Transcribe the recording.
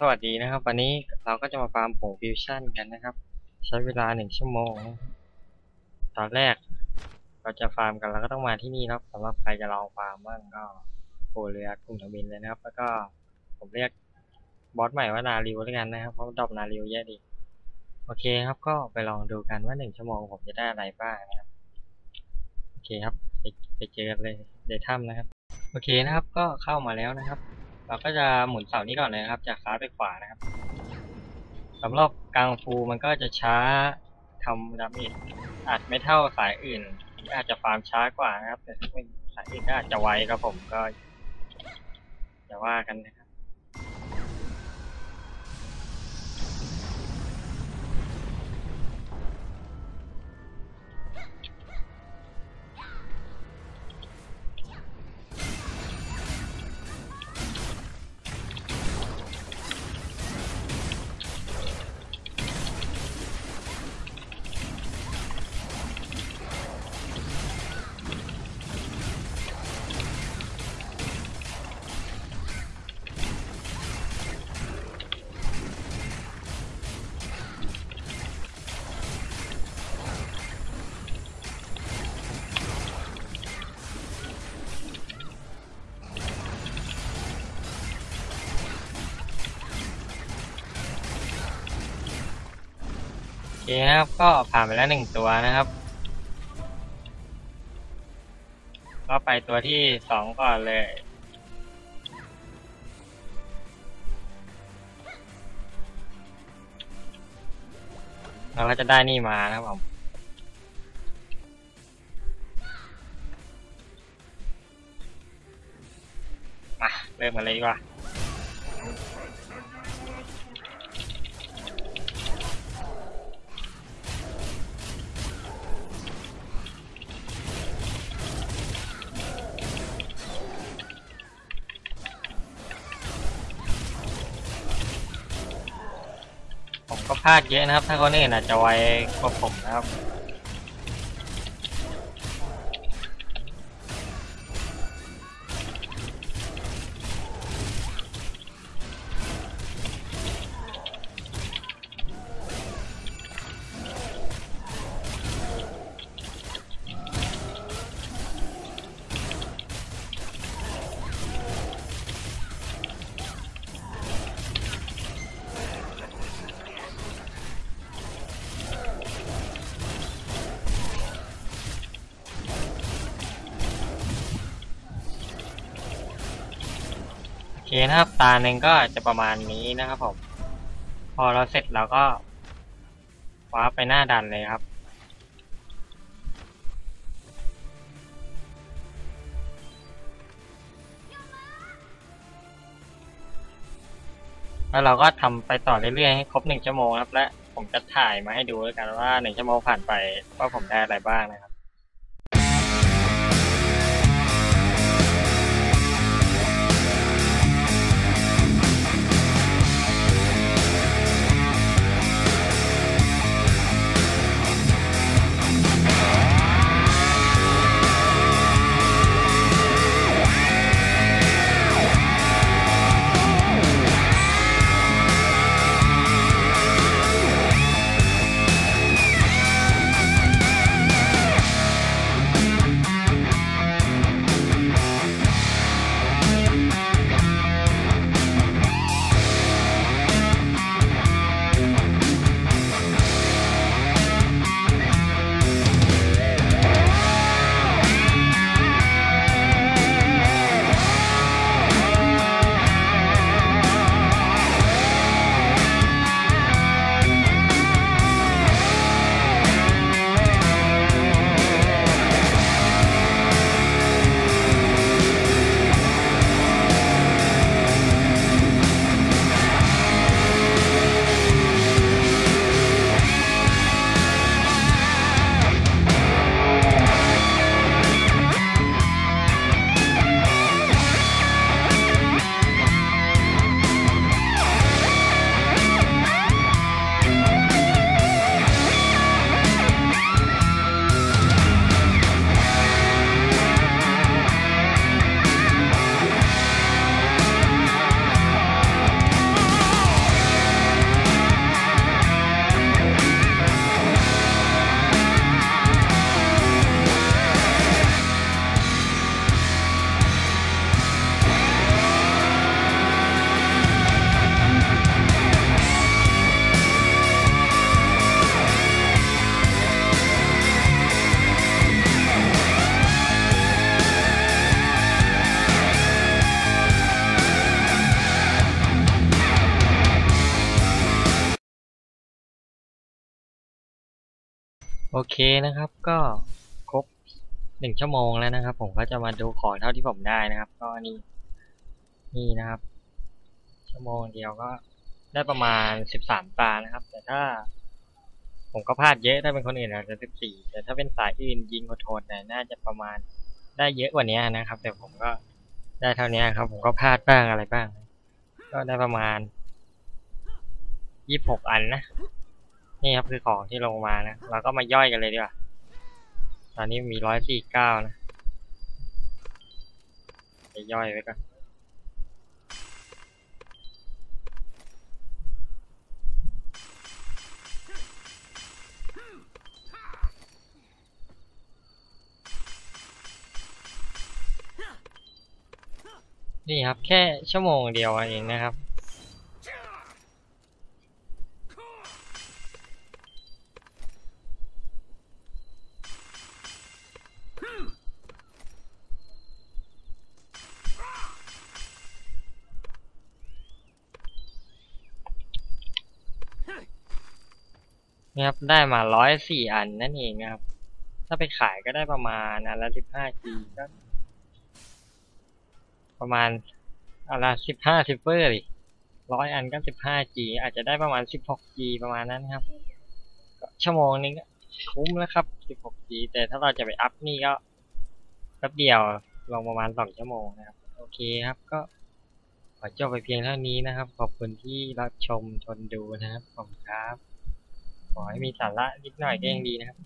สวัสดีนะครับ วันนี้เราก็จะมาฟาร์มผงฟิวชั่นกันนะครับ ใช้เวลาหนึ่งชั่วโมง ตอนแรก เราจะฟาร์มกันเราก็ต้องมาที่นี่ครับสำหรับใครจะลองฟาร์มบ้างก็โผเรือกลุ่มทบินเลยนะครับ แล้วก็ผมเรียกบอสใหม่ว่านาริวแล้วกันนะครับเพราะดอกนาริวเยอะดีโอเคครับก็ไปลองดูกันว่าหนึ่งชั่วโมงผมจะได้อะไรบ้างนะครับโอเคครับไปไปเจอกันเลยในถ้ำนะครับ โอเคนะครับก็เข้ามาแล้วนะครับ เราก็จะหมุนเสานี้ก่อนเลยนะครับ จากซ้ายไปขวานะครับสำหรับกลางฟูมันก็จะช้าทำดาเมจอาจไม่เท่าสายอื่น อาจจะฟาร์มช้ากว่านะครับ แต่ถ้าเป็นสายอื่นก็อาจจะไวครับผมก็จะว่ากันนะครับ คครับก็ผ่านไปแล้วหนึ่งตัวนะครับ ก็ไปตัวที่สองก่อนเลยเราก็จะได้นี่มานะครับผมมาเริ่มกันเลยดีกว่า พลาดเยอะนะครับ ถ้าคนอื่นอาจจะไวกว่าผมนะครับ เคนะครับตาหนึ่งก็จะประมาณนี้นะครับผม พอเราเสร็จเราก็ว้าไปหน้าดันเลยครับ แล้วเราก็ทำไปต่อเรื่อยๆให้ครบหนึ่งชั่วโมงครับ และผมจะถ่ายมาให้ดูแล้วกันว่าหนึ่งชั่วโมงผ่านไปว่าผมได้อะไรบ้างนะครับ โอเคนะครับก็ครบหนึ่งชั่วโมงแล้วนะครับ ผมก็จะมาดูของเท่าที่ผมได้นะครับ ก็นี่นี่นะครับ ชั่วโมงเดียวก็ได้ประมาณสิบสามตานะครับ แต่ถ้า ผมก็พลาดเยอะถ้าเป็นคนอื่นอาจจะสิบสี่แต่ถ้าเป็นสายอื่นยิงโทนเนี่ยน่าจะประมาณได้เยอะกว่านี้นะครับ แต่ผมก็ได้เท่านี้ครับ ผมก็พลาดบ้างอะไรบ้าง ก็ได้ประมาณยี่สิบหกอันนะ นี่ครับคือของที่ลงมานะเราก็มาย่อยกันเลยดีกว่าตอนนี้มีร้อยสี่เก้านะจะย่อยไว้ก่อนนี่ครับ แค่ชั่วโมงเดียวเองนะครับ นี่ครับได้มาร้อยสี่อันนั่นเองนะครับ ถ้าไปขายก็ได้ประมาณอันละสิบห้าจีก็ประมาณอันละสิบห้าซิฟเวอร์ดิร้อยอันก็สิบห้าจีอาจจะได้ประมาณสิบหกจีประมาณนั้นครับชั่วโมงนึงก็คุ้มแล้วครับสิบหกจีแต่ถ้าเราจะไปอัพนี่ก็แป๊บเดียวลงประมาณสองชั่วโมงนะครับ โอเคครับก็ขอจบไปเพียงเท่านี้นะครับ ขอบคุณที่รับชมทนดูนะครับ ขอบคุณครับ ขอให้มีสาระนิดหน่อยก็ยังดีนะครับ